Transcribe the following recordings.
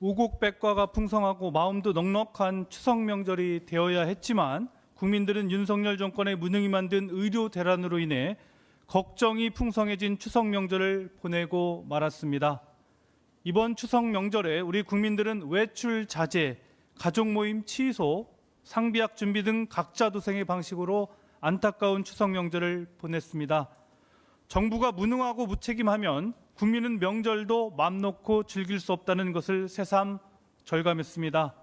우곡백과가 풍성하고 마음도 넉넉한 추석 명절이 되어야 했지만 국민들은 윤석열 정권의 무능이 만든 의료 대란으로 인해 걱정이 풍성해진 추석 명절을 보내고 말았습니다. 이번 추석 명절에 우리 국민들은 외출 자제, 가족 모임 취소, 상비약 준비 등 각자 도생의 방식으로 안타까운 추석 명절을 보냈습니다. 정부가 무능하고 무책임하면 국민은 명절도 맘 놓고 즐길 수 없다는 것을 새삼 절감했습니다.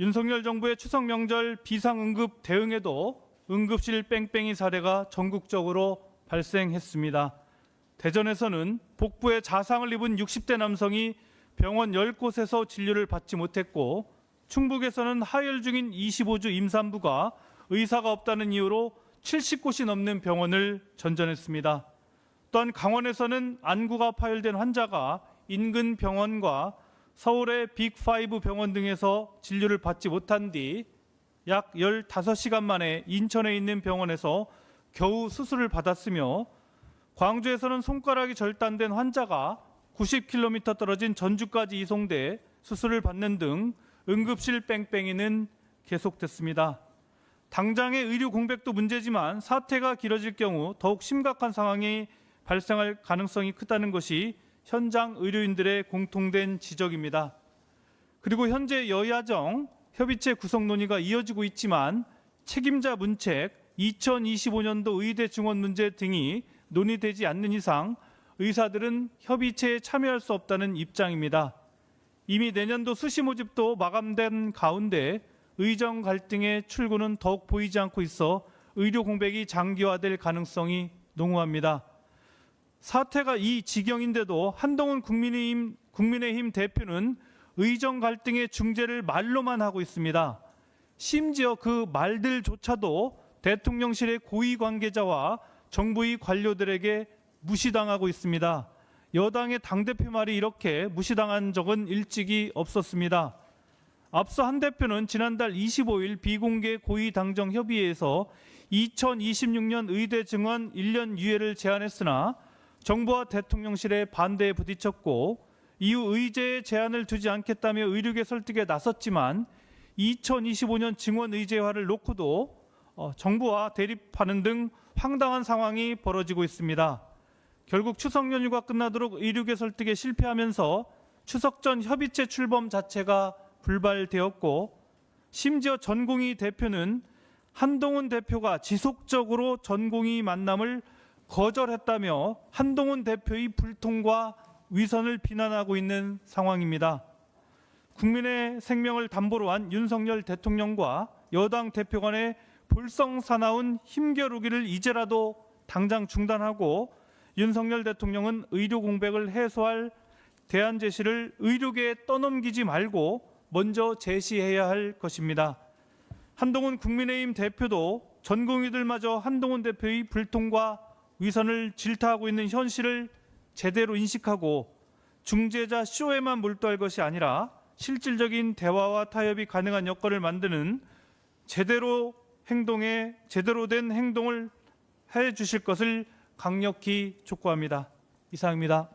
윤석열 정부의 추석 명절 비상응급 대응에도 응급실 뺑뺑이 사례가 전국적으로 발생했습니다. 대전에서는 복부에 자상을 입은 60대 남성이 병원 10곳에서 진료를 받지 못했고 충북에서는 하혈 중인 25주 임산부가 의사가 없다는 이유로 70곳이 넘는 병원을 전전했습니다. 또한 강원에서는 안구가 파열된 환자가 인근 병원과 서울의 빅5 병원 등에서 진료를 받지 못한 뒤 약 15시간 만에 인천에 있는 병원에서 겨우 수술을 받았으며 광주에서는 손가락이 절단된 환자가 90km 떨어진 전주까지 이송돼 수술을 받는 등 응급실 뺑뺑이는 계속됐습니다. 당장의 의료 공백도 문제지만 사태가 길어질 경우 더욱 심각한 상황이 발생할 가능성이 크다는 것이 현장 의료인들의 공통된 지적입니다. 그리고 현재 여야정 협의체 구성 논의가 이어지고 있지만 책임자 문책, 2025년도 의대 증원 문제 등이 논의되지 않는 이상 의사들은 협의체에 참여할 수 없다는 입장입니다. 이미 내년도 수시 모집도 마감된 가운데 의정 갈등의 출구는 더욱 보이지 않고 있어 의료 공백이 장기화될 가능성이 농후합니다. 사태가 이 지경인데도 한동훈 국민의힘, 국민의힘 대표는 의정 갈등의 중재를 말로만 하고 있습니다. 심지어 그 말들조차도 대통령실의 고위 관계자와 정부의 관료들에게 무시당하고 있습니다. 여당의 당대표 말이 이렇게 무시당한 적은 일찍이 없었습니다. 앞서 한 대표는 지난달 25일 비공개 고위 당정 협의회에서 2026년 의대 증원 1년 유예를 제안했으나 정부와 대통령실의 반대에 부딪혔고 이후 의제에 제한을 두지 않겠다며 의료계 설득에 나섰지만 2025년 증원 의제화를 놓고도 어, 정부와 대립하는 등 황당한 상황이 벌어지고 있습니다. 결국 추석 연휴가 끝나도록 의료계 설득에 실패하면서 추석 전 협의체 출범 자체가 불발되었고 심지어 전공의 대표는 한동훈 대표가 지속적으로 전공의 만남을 거절했다며 한동훈 대표의 불통과 위선을 비난하고 있는 상황입니다. 국민의 생명을 담보로 한 윤석열 대통령과 여당 대표 간의 볼썽사나운 힘겨루기를 이제라도 당장 중단하고 윤석열 대통령은 의료 공백을 해소할 대안 제시를 의료계에 떠넘기지 말고 먼저 제시해야 할 것입니다. 한동훈 국민의힘 대표도 전공의들마저 한동훈 대표의 불통과 위선을 질타하고 있는 현실을 제대로 인식하고 중재자 쇼에만 몰두할 것이 아니라 실질적인 대화와 타협이 가능한 여건을 만드는 제대로 행동에 제대로 된 행동을 해 주실 것을 강력히 촉구합니다. 이상입니다.